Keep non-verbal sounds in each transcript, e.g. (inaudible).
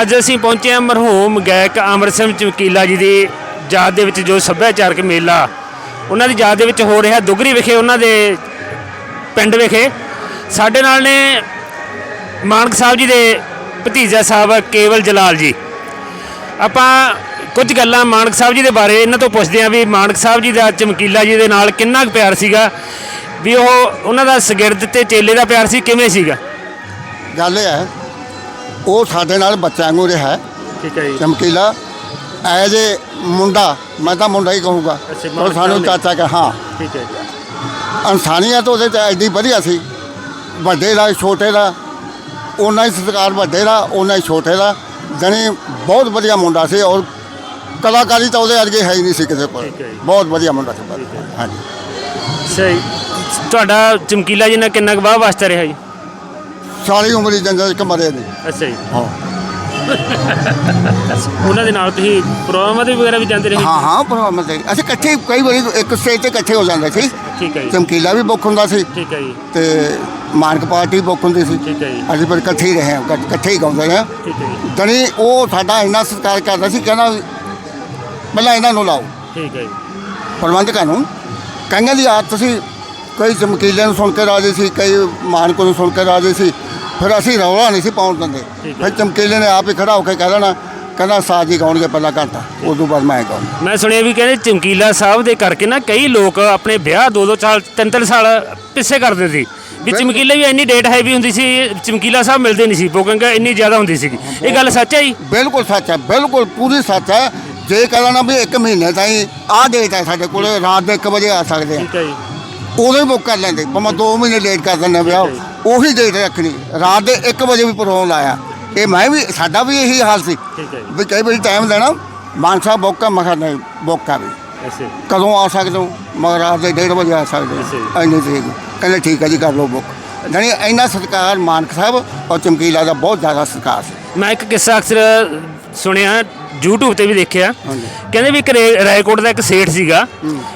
ਅੱਜ ਅਸੀਂ ਪਹੁੰਚੇ ਹਾਂ ਮਰਹੂਮ ਗਾਇਕ ਅਮਰ ਸਿੰਘ ਚਮਕੀਲਾ ਜੀ ਦੀ ਯਾਦ ਦੇ ਵਿੱਚ ਜੋ ਸੱਭਿਆਚਾਰਕ ਮੇਲਾ ਉਹਨਾਂ ਦੀ ਯਾਦ ਦੇ ਵਿੱਚ ਹੋ ਰਿਹਾ ਦੁਗਰੀ ਵਿਖੇ ਉਹਨਾਂ ਦੇ ਪਿੰਡ ਵਿਖੇ। ਸਾਡੇ ਨਾਲ ਨੇ ਮਾਨਕ ਸਾਹਿਬ ਜੀ ਦੇ ਭਤੀਜਾ ਸਾਹਿਬ ਕੇਵਲ ਜਲਾਲ ਜੀ। ਆਪਾਂ ਕੁਝ ਗੱਲਾਂ ਮਾਨਕ ਸਾਹਿਬ ਜੀ ਦੇ ਬਾਰੇ ਇਹਨਾਂ ਤੋਂ ਪੁੱਛਦੇ ਹਾਂ ਵੀ ਮਾਨਕ ਸਾਹਿਬ ਜੀ ਦਾ ਚਮਕੀਲਾ ਜੀ ਦੇ ਨਾਲ ਕਿੰਨਾ ਕੁ ਪਿਆਰ ਸੀਗਾ? ਵੀ ਉਹ ਉਹਨਾਂ ਦਾ ਸ਼ਗਿਰਦ ਤੇ ਚੇਲੇ ਦਾ ਪਿਆਰ ਸੀ, ਕਿਵੇਂ ਸੀਗਾ? ਗੱਲ ਇਹ ਹੈ ਉਹ ਸਾਡੇ ਨਾਲ ਬੱਚਿਆਂ ਵਾਂਗੂ ਰਿਹਾ ਠੀਕ ਹੈ ਜੀ। ਚਮਕੀਲਾ ਐਜ ਏ ਮੁੰਡਾ ਮੈਂ ਤਾਂ ਮੁੰਡਾ ਹੀ ਕਹੂੰਗਾ। ਅੱਛਾ, ਮਾਨ ਸਾਨੂੰ। ਚਾਚਾ ਕਹ ਹਾਂ। ਠੀਕ ਹੈ ਇਨਸਾਨੀਅਤ ਉਹਦੇ ਚ ਐਡੀ ਵਧੀਆ ਸੀ। ਵੱਡੇ ਦਾ ਛੋਟੇ ਦਾ। ਉਹਨਾਂ ਹੀ ਸਤਿਕਾਰ ਵੱਡੇ ਦਾ ਉਹਨਾਂ ਹੀ ਛੋਟੇ ਦਾ। ਜਾਣੀ ਬਹੁਤ ਵਧੀਆ ਮੁੰਡਾ ਸੀ ਔਰ ਕਲਾਕਾਰੀ ਤਾਂ ਉਹਦੇ ਵਰਗੀ ਹੈ ਹੀ ਨਹੀਂ ਸੀ ਕਿਸੇ ਕੋਲ। ਠੀਕ ਹੈ ਜੀ। ਬਹੁਤ ਵਧੀਆ ਮੁੰਡਾ ਸੀ। ਪਰ। ਠੀਕ ਹੈ। ਹਾਂਜੀ। ਸਹੀ ਤੁਹਾਡਾ ਚਮਕੀਲਾ ਜੀ ਨਾਲ ਕਿੰਨਾ ਕੁ ਵਾਹ ਵਾਸਤਾ ਰਿਹਾ ਜੀ? ਸਾਰੀ ਉਮਰ ਹੀ ਜੰਜਲ ਚ ਮਰੇ ਨਹੀਂ ਅੱਛਾ ਜੀ। ਹਾਂ। (laughs) ਉਹਨਾਂ ਦੇ ਨਾਲ ਤੁਸੀਂ ਪ੍ਰੋਗਰਾਮਾਂ ਦੇ ਵਗੈਰਾ ਵੀ ਜਾਂਦੇ ਰਹੇ? ਹਾਂ ਹਾਂ ਪ੍ਰੋਗਰਾਮ ਤੇ। ਅਸੀਂ ਇਕੱਠੇ ਕਈ ਵਾਰੀ ਇੱਕ ਸਟੇਜ ਤੇ ਇਕੱਠੇ ਹੋ ਜਾਂਦੇ ਸੀ। ਠੀਕ ਹੈ ਜੀ। ਚਮਕੀਲਾ ਵੀ ਬੁੱਕ ਹੁੰਦਾ ਸੀ ਠੀਕ ਹੈ ਜੀ। ਤੇ ਮਾਨਕ ਪਾਰਟੀ ਬੁੱਕ ਹੁੰਦੀ ਸੀ। ਠੀਕ ਹੈ ਜੀ। ਅਸੀਂ ਫਿਰ ਇਕੱਠੇ ਹੀ ਰਹੇ ਹਾਂ, ਇਕੱਠ- ਇਕੱਠੇ ਹੀ ਗਾਉਂਦੇ ਰਹੇ ਹਾਂ। ਠੀਕ ਹੈ ਜੀ। ਜਾਣੀ ਉਹ ਸਾਡਾ ਇੰਨਾ ਸਤਿਕਾਰ ਕਰਦਾ ਸੀ ਕਹਿੰਦਾ ਵੀ ਪਹਿਲਾਂ ਇਹਨਾਂ ਨੂੰ ਲਾਓ। ਠੀਕ ਹੈ ਜੀ। ਪ੍ਰਬੰਧਕਾਂ ਨੂੰ ਕਈਆਂ ਦੀ ਆਦਤ ਸੀ ਕਈ ਚਮਕੀਲੇ ਨੂੰ ਸੁਣ ਕੇ ਰਾਜੀ ਸੀ ਕਈ ਮਾਨਕ ਨੂੰ ਸੁਣ ਕੇ ਰਾਜੀ ਸੀ। ਫਿਰ ਅਸੀਂ ਰੌਲਾ ਨਹੀਂ ਸੀ ਪਾਉਣ ਦਿੰਦੇ। ਹੈ। ਫਿਰ ਚਮਕੀਲੇ ਨੇ ਆਪ ਹੀ ਖੜਾ ਹੋ ਕੇ ਕਹਿ ਦੇਣਾ ਕਹਿੰਦਾ ਸਾਜੀ ਗਾਉਣਗੇ ਪਹਿਲਾਂ ਘੰਟਾ ਉਸ ਤੋਂ ਬਾਅਦ ਮੈਂ ਗਾਉਂਗਾ ਮੈਂ ਸੁਣਿਆ ਵੀ ਕਹਿੰਦੇ ਚਮਕੀਲਾ ਸਾਹਿਬ ਦੇ ਕਰਕੇ ਨਾ ਕਈ ਲੋਕ ਆਪਣੇ ਵਿਆਹ ਦੋ ਦੋ ਸਾਲ ਤਿੰਨ ਤਿੰਨ ਸਾਲ ਪਿੱਛੇ ਕਰਦੇ ਸੀ। ਵੀ ਚਮਕੀਲੇ ਵੀ ਇੰਨੀ ਡੇਟ ਹੈਵੀ ਹੁੰਦੀ ਸੀ ਚਮਕੀਲਾ ਸਾਹਿਬ ਮਿਲਦੇ ਨਹੀਂ ਸੀ ਬੁਕਿੰਗ ਇੰਨੀ ਜ਼ਿਆਦਾ ਹੁੰਦੀ ਸੀਗੀ। ਇਹ ਗੱਲ ਸੱਚ ਹੈ ਜੀ? ਬਿਲਕੁਲ ਸੱਚ ਹੈ ਬਿਲਕੁਲ ਪੂਰੀ ਸੱਚ ਹੈ। ਜੇ ਕਹਿਣਾ ਵੀ ਇੱਕ ਮਹੀਨੇ ਤਾਈਂ ਆਹ ਡੇਟ ਹੈ ਸਾਡੇ ਕੋਲ ਰਾਤ ਦੇ 1 ਵਜੇ ਆ ਸਕਦੇ ਆ। ਠੀਕ ਹੈ ਜੀ। ਉਦੋਂ ਹੀ ਬੁੱਕ ਕਰ ਲੈਂਦੇ ਭਾਵੇਂ 2 ਮਹੀਨੇ ਲੇਟ ਕਰ ਦਿੰਦੇ ਵਿਆਹ। ਉਹੀ ਡੇਟ ਰੱਖਣੀ ਰਾਤ ਦੇ 1 ਵਜੇ ਵੀ ਪ੍ਰੋਗਰਾਮ ਲਾਇਆ ਇਹ ਮੈਂ ਵੀ ਸਾਡਾ ਵੀ ਇਹੀ ਹਾਲ ਸੀ। ਠੀਕ ਹੈ ਜੀ। ਵੀ ਕਈ ਵਾਰੀ ਟਾਈਮ ਦੇਣਾ ਮਾਨ ਸਾਹਿਬ ਬੁੱਕ ਆ ਮੈਂ ਕਿਹਾ ਨਹੀਂ ਬੁੱਕ ਵੀ। ਅੱਛਾ। ਕਦੋਂ ਆ ਸਕਦੇ ਹੋ? ਮਗਰ ਰਾਤ ਦੇ 1:30 ਵਜੇ ਆ ਸਕਦੇ ਅੱਛਾ ਹੋ ਇੰਨੀ ਤਰੀਕ। ਕਹਿੰਦੇ ਠੀਕ ਹੈ ਜੀ ਕਰ ਲਓ ਬੁੱਕ। ਜਾਣੀ ਇੰਨਾ ਸਤਿਕਾਰ ਮਾਨਕ ਸਾਹਿਬ ਔਰ ਚਮਕੀਲਾ ਦਾ ਬਹੁਤ ਜ਼ਿਆਦਾ ਸਤਿਕਾਰ ਸੀ। ਮੈਂ ਇੱਕ ਕਿੱਸਾ ਅਕਸਰ ਸੁਣਿਆ YouTube ਤੇ ਵੀ ਦੇਖਿਆ। ਹਾਂਜੀ। ਕਹਿੰਦੇ ਵੀ ਇੱਕ ਰੇ- ਰਾਏਕੋਟ ਦਾ ਇੱਕ ਸੇਠ ਸੀਗਾ।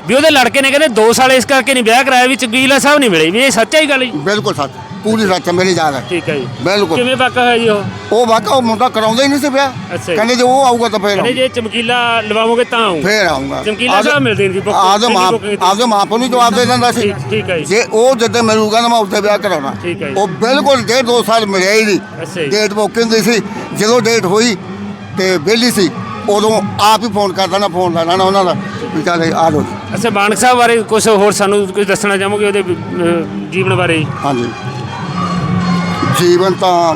ਵੀ ਉਹਦੇ ਲੜਕੇ ਨੇ ਕਹਿੰਦੇ 2 ਸਾਲ ਇਸ ਕਰਕੇ ਨਹੀਂ ਵਿਆਹ ਕਰਾਇਆ ਵੀ ਚਮਕੀਲਾ ਸਾਹਿਬ ਨਹੀਂ ਮਿਲੇ। ਵੀ ਇਹ ਸੱਚ ਹੈ ਗੱਲ ਜੀ। ਬਿਲਕੁਲ ਸੱਚ। ਪੂਰੀ ਹੈ, ਮੇਰੀ ਯਾਦ ਹੈ। ਠੀਕ ਹੈ ਜੀ। ਬਿਲਕੁਲ। ਕਿਵੇਂ ਪੱਕਾ ਹੋਇਆ ਜੀ ਉਹ? ਉਹ ਵਾਕਾ ਉਹ ਮੁੰਡਾ ਕਰਾਉਂਦਾ ਹੀ ਨਹੀਂ ਸੀ ਅੱਛਾ ਜੀ। ਕਹਿੰਦੇ ਜੇ ਉਹ ਆਊਗਾ ਤਾਂ ਫੇਰ ਕਹਿੰਦੇ ਜੇ ਚਮਕੀਲਾ ਲਵਾਵੋਗੇ ਤਾਂ ਆਉਂ ਫੇਰ ਆਊਗਾ। ਚਮਕੀਲਾ ਸਾਹਿਬ ਮਿਲਦੇ ਨਹੀਂ ਸੀ, ਬੁੱਕ- ਆਪਦੇ ਮਾਂ ਬੁੱਕ ਕੀਤੀ। ਆਪਦੇ ਮਾਂ ਪਿਓ ਨੂੰ ਜਵਾਬ ਦੇ ਦਿੰਦਾ ਸੀ। ਠੀਕ ਠੀਕ ਹੈ ਜੀ। ਜੇ ਉਹ ਜਦੋਂ ਮਿਲੂਗਾ ਤਾਂ ਮੈਂ ਉੱਤੇ ਵਿਆਹ ਕਰਾਉਣਾ। ਠੀਕ ਹੈ ਜੀ। ਉਹ ਬਿਲਕੁਲ ਡੇਢ ਦੋ ਸਾਲ ਮਿਲਿਆ ਹੀ ਨਹੀਂ। ਅੱਛਾ ਜੀ। ਡੇਟ ਬੁੱਕ ਹੁੰਦੀ ਸੀ। ਜਦੋਂ ਡੇਟ ਹੋਈ ਤੇ ਵਿਹਲੀ ਸੀ ਉਦੋਂ ਆਪ ਹੀ ਫੋਨ ਕਰਦਾ ਨਾ ਫੋਨ ਲੈਣਾ ਨਾ ਉਹਨਾਂ ਦਾ। ਵੀ ਚੱਲ ਆ ਲੋ ਅੱਛਾ ਮਾਨਕ ਸਾਹਿਬ ਬਾਰੇ ਕੁਝ ਹੋਰ ਸਾਨੂੰ ਕੁਝ ਦੱਸਣਾ ਚਾਹੋਗੇ ਉਹਦੇ ਅਹ, ਜੀਵਨ ਬਾਰੇ? ਹਾਂਜੀ। ਜੀਵਨ ਤਾਂ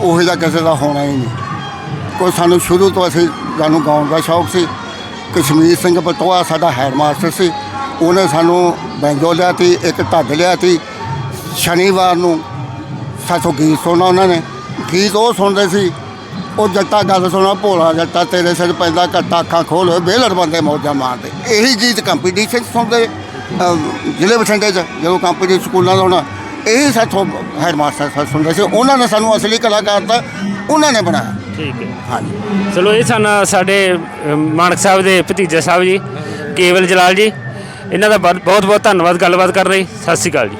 ਉਹ ਜਿਹਾ ਕਿਸੇ ਦਾ ਹੋਣਾ ਹੀ ਨਹੀਂ। ਕੋਈ ਸਾਨੂੰ ਸ਼ੁਰੂ ਤੋਂ ਅਸੀਂ ਸਾਨੂੰ ਗਾਉਣ ਦਾ ਸ਼ੌਕ ਸੀ। ਕਸ਼ਮੀਰ ਸਿੰਘ ਬਟੋਆ ਸਾਡਾ ਹੈਡ ਮਾਸਟਰ ਸੀ। ਉਹਨੇ ਸਾਨੂੰ ਬੈਂਜੋ ਲਿਆ ਤੀ, ਇੱਕ ਢੱਡ ਲਿਆ ਤੀ। ਸ਼ਨੀਵਾਰ ਨੂੰ ਸਾਥੋਂ ਗੀਤ ਸੁਣਨਾ ਉਹਨਾਂ ਨੇ। ਗੀਤ ਉਹ ਸੁਣਦੇ ਸੀ, ਉਹ ਜੱਟਾ ਗੱਲ ਸੁਣਾ, ਭੋਲਾ ਜੱਟਾ ਤੇਰੇ ਸਿਰ ਪੈਂਦਾ, ਘੱਟਾ ਅੱਖਾਂ ਖੋਲ ਵੇਲੜ ਬੰਦੇ ਮੌਜਾਂ ਮਾਰਦੇ। ਇਹੀ ਗੀਤ ਕੰਪੀਟੀਸ਼ਨ ਸੁਣਦੇ ਜ਼ਿਲ੍ਹੇ ਬਠਿੰਡੇ 'ਚ, ਜਦੋਂ ਕੰਪੀਟੀਸ਼ਨ ਸਕੂਲਾਂ ਦਾ ਹੋਣਾ ਇਹੀ ਸਾਥੋਂ ਹੈਡ ਮਾਸਟਰ ਸਾਹਿਬ ਸੁਣਦੇ ਸੀ। ਉਹਨਾਂ ਨੇ ਸਾਨੂੰ ਅਸਲੀ ਕਲਾਕਾਰ ਤਾਂ ਉਹਨਾਂ ਨੇ ਬਣਾਇਆ। ਠੀਕ ਹੈ। ਹਾਂਜੀ। ਚਲੋ ਇਹ ਸਨ ਸਾਡੇ ਅਹ, ਮਾਨਕ ਸਾਹਿਬ ਦੇ ਭਤੀਜਾ ਸਾਹਿਬ ਜੀ ਕੇਵਲ ਜਲਾਲ ਜੀ। ਇਹਨਾਂ ਦਾ ਬਹੁਤ ਬਹੁਤ ਧੰਨਵਾਦ ਗੱਲਬਾਤ ਕਰ ਰਹੇ ਸਤਿ ਸ਼੍ਰੀ ਅਕਾਲ ਜੀ।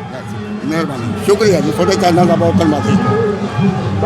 ਮਿਹਰਬਾਨੀ। ਸ਼ੁਕਰੀਆ ਜੀ। ਤੁਹਾਡੇ ਚੈਨਲ ਦਾ ਬਹੁਤ ਧੰਨਵਾਦ।